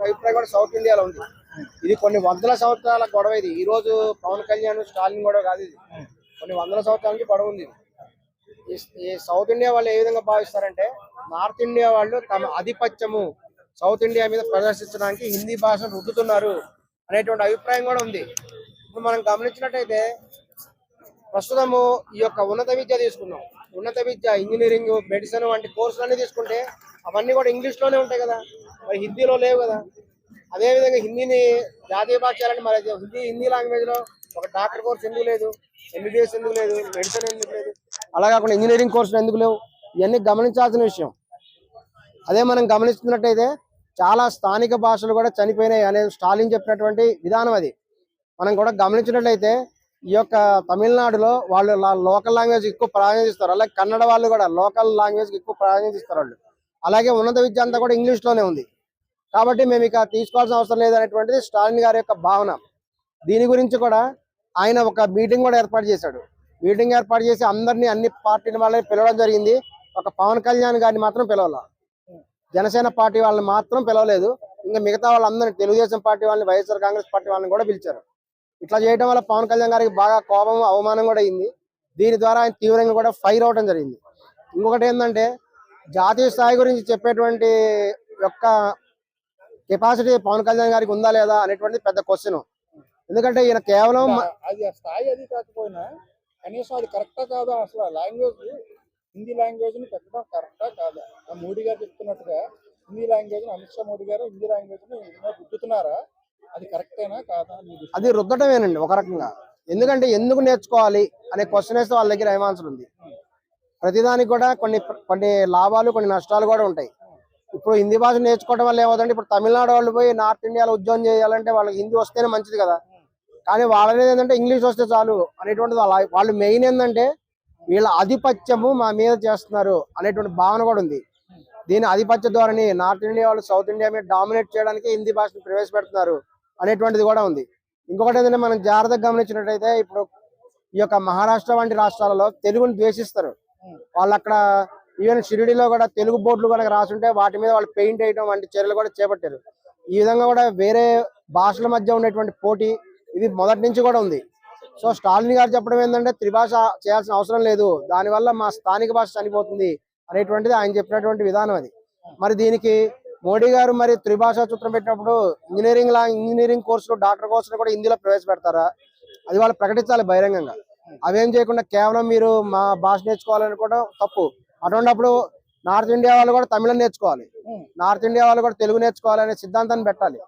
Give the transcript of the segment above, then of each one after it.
అభిప్రాయం కూడా సౌత్ ఇండియాలో ఉంది. ఇది కొన్ని వందల సంవత్సరాల గొడవ ఇది. ఈ రోజు పవన్ కళ్యాణ్ స్టాలిన్ గొడవ కాదు ఇది. కొన్ని వందల సంవత్సరాల నుంచి గొడవ ఉంది ఈ- సౌత్ ఇండియా వాళ్ళు ఏ విధంగా భావిస్తారంటే నార్త్ ఇండియా వాళ్ళు తమ ఆధిపత్యము సౌత్ ఇండియా మీద ప్రదర్శించడానికి హిందీ భాషను రుద్దుతున్నారు అనేటువంటి అభిప్రాయం కూడా ఉంది. ఇప్పుడు మనం గమనించినట్టయితే ప్రస్తుతము ఈ యొక్క ఉన్నత విద్య తీసుకున్నాం. ఉన్నత విద్య ఇంజనీరింగ్ మెడిసిన్ వంటి కోర్సులన్నీ తీసుకుంటే అవన్నీ కూడా ఇంగ్లీష్లోనే ఉంటాయి కదా. మరి హిందీలో లేవు కదా. అదే విధంగా హిందీని జాతీయ భాష చేయాలని మరి హిందీ హిందీ లాంగ్వేజ్లో ఒక డాక్టర్ కోర్స్ ఎందుకు లేదు ఎంబీబీఎస్ ఎందుకు లేదు మెడిసిన్ ఎందుకు లేదు? అలా కాకుండా ఇంజనీరింగ్ కోర్సులు ఎందుకు లేవు? ఇవన్నీ గమనించాల్సిన విషయం. అదే మనం గమనిస్తున్నట్టయితే చాలా స్థానిక భాషలు కూడా చనిపోయినాయి అనేది స్టాలిన్ చెప్పినటువంటి విధానం అది. మనం కూడా గమనించినట్లయితే ఈ యొక్క తమిళనాడులో వాళ్ళు లోకల్ లాంగ్వేజ్ ఎక్కువ ప్రాధాన్యత ఇస్తారు. అలాగే కన్నడ వాళ్ళు కూడా లోకల్ లాంగ్వేజ్ ఎక్కువ ప్రాధాన్యత ఇస్తారు వాళ్ళు. అలాగే ఉన్నత విద్య అంతా కూడా ఇంగ్లీష్లోనే ఉంది. కాబట్టి మేము ఇక తీసుకోవాల్సిన అవసరం లేదనేటువంటిది స్టాలిన్ గారి యొక్క భావన. దీని గురించి కూడా ఆయన ఒక మీటింగ్ కూడా ఏర్పాటు చేశాడు. మీటింగ్ ఏర్పాటు చేసి అందరినీ అన్ని పార్టీల వాళ్ళని పిలవడం జరిగింది. ఒక పవన్ కళ్యాణ్ గారిని మాత్రం పిలవాల. జనసేన పార్టీ వాళ్ళని మాత్రం పిలవలేదు. ఇంకా మిగతా వాళ్ళందరినీ తెలుగుదేశం పార్టీ వాళ్ళని వైఎస్ఆర్ కాంగ్రెస్ పార్టీ వాళ్ళని కూడా పిలిచారు. ఇట్లా చేయడం వల్ల పవన్ కళ్యాణ్ గారికి బాగా కోపం అవమానం కూడా అయింది. దీని ద్వారా ఆయన తీవ్రంగా కూడా ఫైర్ అవడం జరిగింది. ఇంకొకటి ఏంటంటే జాతీయ స్థాయి గురించి చెప్పేటువంటి యొక్క కెపాసిటీ పవన్ కళ్యాణ్ గారికి ఉందా లేదా అనేటువంటిది పెద్ద క్వశ్చన్ ఎందుకంటే ఈయన కేవలం అది స్థాయి అది కాకపోయినా కనీసం అది కరెక్టా కాదా అసలు లాంగ్వేజ్ హిందీ లాంగ్వేజ్ని పెట్టడం కరెక్టా కాదా? ఆ మోడీ గారు చెప్తున్నట్టుగా హిందీ లాంగ్వేజ్ అమిత్ షా మోడీ గారు హిందీ లాంగ్వేజ్ని గుర్తుతున్నారా అది కరెక్టేనా కాదా? అది రుద్దటమేనండి ఒక రకంగా. ఎందుకంటే ఎందుకు నేర్చుకోవాలి అనే క్వశ్చన్ వేస్తే వాళ్ళ దగ్గర ఏం ఆన్సర్ ఉంది? ప్రతిదానికి కూడా కొన్ని కొన్ని లాభాలు కొన్ని నష్టాలు కూడా ఉంటాయి. ఇప్పుడు హిందీ భాష నేర్చుకోవడం వల్ల ఏమవుతుందంటే ఇప్పుడు తమిళనాడు వాళ్ళు పోయి నార్త్ ఇండియాలో ఉద్యోగం చేయాలంటే వాళ్ళకి హిందీ వస్తేనే మంచిది కదా. కానీ వాళ్ళనేది ఏంటంటే ఇంగ్లీష్ వస్తే చాలు అనేటువంటిది వాళ్ళ వాళ్ళు మెయిన్ ఏంటంటే వీళ్ళ ఆధిపత్యము మా మీద చేస్తున్నారు అనేటువంటి భావన కూడా ఉంది. దీని ఆధిపత్య ధోరణి నార్త్ ఇండియా వాళ్ళు సౌత్ ఇండియా మీద డామినేట్ చేయడానికి హిందీ భాషను ప్రవేశపెడుతున్నారు అనేటువంటిది కూడా ఉంది. ఇంకొకటి ఏంటంటే మనం జాగ్రత్తగా గమనించినట్టయితే ఇప్పుడు ఈ యొక్క మహారాష్ట్ర వంటి రాష్ట్రాలలో తెలుగుని ద్వేషిస్తారు. వాళ్ళు అక్కడ ఈవెన్ షిరిడిలో కూడా తెలుగు బోర్డులు కనుక రాసుంటే వాటి మీద వాళ్ళు పెయింట్ వేయడం వంటి చర్యలు కూడా చేపట్టారు. ఈ విధంగా కూడా వేరే భాషల మధ్య ఉండేటువంటి పోటీ ఇది మొదటి నుంచి కూడా ఉంది. సో స్టాలిన్ గారు చెప్పడం ఏంటంటే త్రిభాష చేయాల్సిన అవసరం లేదు. దానివల్ల మా స్థానిక భాష చనిపోతుంది అనేటువంటిది ఆయన చెప్పినటువంటి విధానం అది. మరి దీనికి మోడీ గారు మరి త్రిభాష సూత్రం పెట్టినప్పుడు engineering law engineering courses doctor courses కూడా హిందీలో ప్రవేశపెడతారా? అది వాళ్ళు ప్రకటించాలి బహిరంగంగా. అవేం చేయకుండా కేవలం మీరు మా భాష నేర్చుకోవాలని కూడా తప్పు. అటువంటిప్పుడు నార్త్ ఇండియా వాళ్ళు కూడా తమిళం నేర్చుకోవాలి. నార్త్ ఇండియా వాళ్ళు కూడా తెలుగు నేర్చుకోవాలనే సిద్ధాంతాన్ని పెట్టాలి.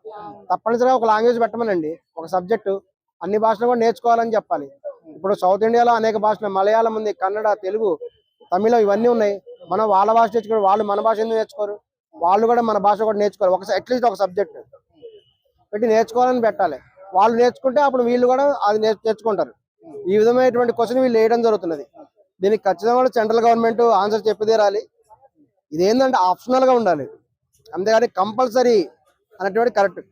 తప్పనిసరిగా ఒక లాంగ్వేజ్ పెట్టమనండి. ఒక సబ్జెక్టు అన్ని భాషలు కూడా నేర్చుకోవాలని చెప్పాలి. ఇప్పుడు సౌత్ ఇండియాలో అనేక భాషలు మలయాళం ఉంది కన్నడ తెలుగు తమిళం ఇవన్నీ ఉన్నాయి. మనం వాళ్ళ భాష నేర్చుకోరు. వాళ్ళు మన భాష ఎందుకు నేర్చుకోరు? వాళ్ళు కూడా మన భాష కూడా నేర్చుకోరు. ఒక అట్లీస్ట్ ఒక సబ్జెక్ట్ పెట్టి నేర్చుకోవాలని పెట్టాలి. వాళ్ళు నేర్చుకుంటే అప్పుడు వీళ్ళు కూడా అది నేర్చు- నేర్చుకుంటారు. ఈ విధమైనటువంటి క్వశ్చన్ వీళ్ళు వేయడం జరుగుతున్నది. దీనికి ఖచ్చితంగా సెంట్రల్ గవర్నమెంట్ ఆన్సర్ చెప్పి తీరాలి ఇదేంటంటే ఆప్షనల్గా ఉండాలి. అంతేగాని కంపల్సరీ అన్నటువంటి కరెక్ట్.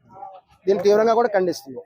దీన్ని తీవ్రంగా కూడా ఖండిస్తుంది.